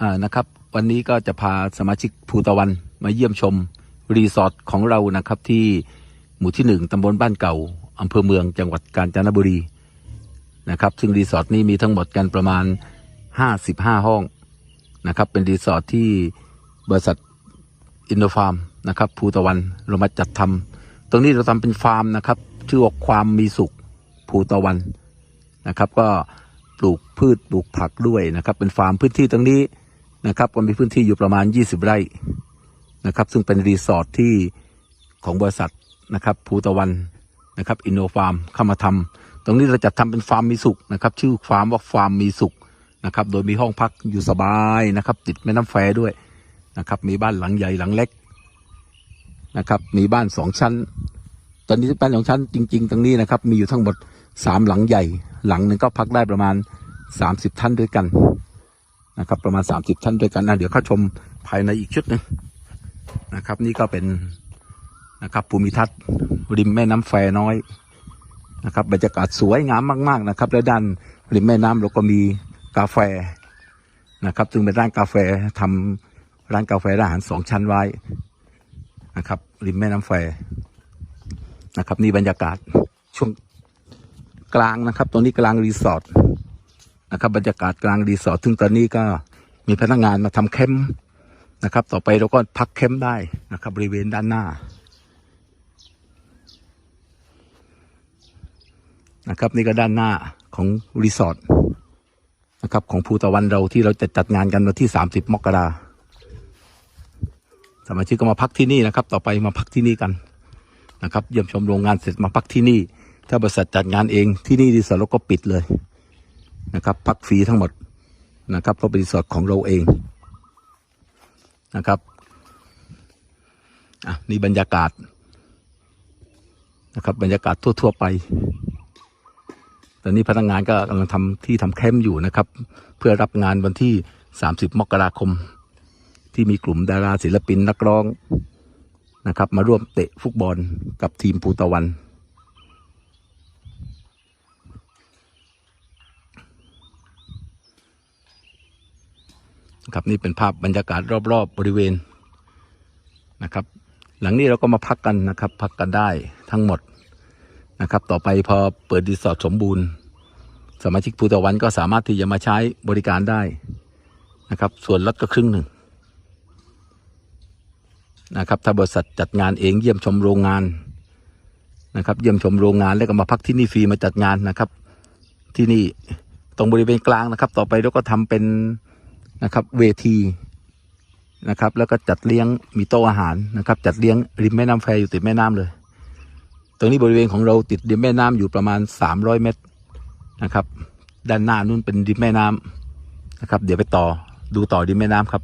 อ่านะครับ วันนี้ก็จะพาสมาชิกภูตะวันมาเยี่ยมชมรีสอร์ทของเรานะครับที่หมู่ที่หนึ่งตำบลบ้านเก่าอำเภอเมืองจังหวัดกาญจนบุรีนะครับซึ่งรีสอร์ทนี้มีทั้งหมดกันประมาณ 55 ห้องนะครับ เป็นรีสอร์ทที่บริษัทอินโนฟาร์มนะครับภูตะวันเรามาจัดทำตรงนี้เราทำเป็นฟาร์มนะครับ ชื่อว่าความมีสุขภูตะวันนะครับ ก็ปลูกพืชปลูกผักด้วยนะครับ เป็นฟาร์มพื้นที่ตรงนี้ นะครับก็มีพื้นที่อยู่ประมาณ 20 ไร่นะครับ ซึ่งเป็นรีสอร์ทที่ของบริษัทนะครับภูตะวันนะครับอินโนฟาร์มเข้ามาทำตรงนี้เราจะทำเป็นฟาร์มมีสุขนะครับชื่อฟาร์มว่าฟาร์มมีสุขนะครับโดยมีห้องพักอยู่สบายนะครับ ติดแม่น้ำแฟด้วยนะครับ มีบ้านหลังใหญ่หลังเล็กนะครับ มีบ้านสองชั้น ตอนนี้บ้านสองชั้นจริง ๆ ตรงนี้นะครับ มีอยู่ทั้งหมดสามหลังใหญ่ หลังหนึ่งก็พักได้ประมาณสามสิบท่านด้วยกัน นะครับ ประมาณสามสิบท่านด้วยกันนะเดี๋ยวเข้าชมภายในอีกชุดหนึ่งนะครับ นี่ก็เป็นนะครับภูมิทัศน์ริมแม่น้ำแฟน้อยนะครับบรรยากาศสวยงามมาก ๆนะครับ และด้านริมแม่น้ำเราก็มีกาแฟนะครับ ซึ่งเป็นร้านกาแฟทำร้านกาแฟร้านอาหารสองชั้นไว้นะครับ ริมแม่น้ำแฟนะครับ นี่บรรยากาศช่วงกลางนะครับ ตรงนี้กลางรีสอร์ท นะครับ บรรยากาศกลางรีสอร์ทซึ่งตอนนี้ก็มีพนักงานมาทำแคมป์นะครับ ต่อไปเราก็พักแคมป์ได้นะครับ บริเวณด้านหน้านะครับ นี่ก็ด้านหน้าของรีสอร์ทนะครับของภูตะวันเราที่เราจะจัดงานกันวันที่ 30 มกราสมาชิกก็มาพักที่นี่นะครับ ต่อไปมาพักที่นี่กันนะครับเยี่ยมชมโรงงานเสร็จมาพักที่นี่ ถ้าบริษัทจัดงานเองที่นี่รีสอร์ทเราก็ปิดเลย นะครับพักฟรีทั้งหมดนะครับเพราะเป็นรีสอร์ทของเราเองนะครับอะนี่บรรยากาศนะครับบรรยากาศทั่ว ๆ ไป ตอนนี้พนักงานก็กำลังทำที่ทำแคมป์อยู่นะครับ เพื่อรับงานวันที่ 30 มกราคม ที่มีกลุ่มดาราศิลปินนักร้องนะครับ มาร่วมเตะฟุตบอลกับทีมภูตะวัน ครับนี่เป็นภาพบรรยากาศรอบๆบบริเวณนะครับ หลังนี้เราก็มาพักกันนะครับ พักกันได้ทั้งหมดนะครับ ต่อไปพอเปิดรีสอร์ทสมบูรณ์ สมาชิกภูตะวันก็สามารถที่จะมาใช้บริการได้นะครับ ส่วนลดก็ครึ่งหนึ่งนะครับถ้าบริษัทจัดงานเองเยี่ยมชมโรงงานนะครับ เยี่ยมชมโรงงานแล้วก็มาพักที่นี่ฟรีมาจัดงานนะครับ ที่นี่ตรงบริเวณกลางนะครับ ต่อไปเราก็ทำเป็น นะครับ เวทีนะครับ แล้วก็จัดเลี้ยงมีโต๊ะอาหารนะครับ จัดเลี้ยงริมแม่น้ำแฟอยู่ติดแม่น้ำเลย ตรงนี้บริเวณของเราติดริมแม่น้ำอยู่ประมาณสามร้อยเมตรนะครับ ด้านหน้านู่นเป็นริมแม่น้ำนะครับ เดี๋ยวไปต่อดูต่อริมแม่น้ำครับ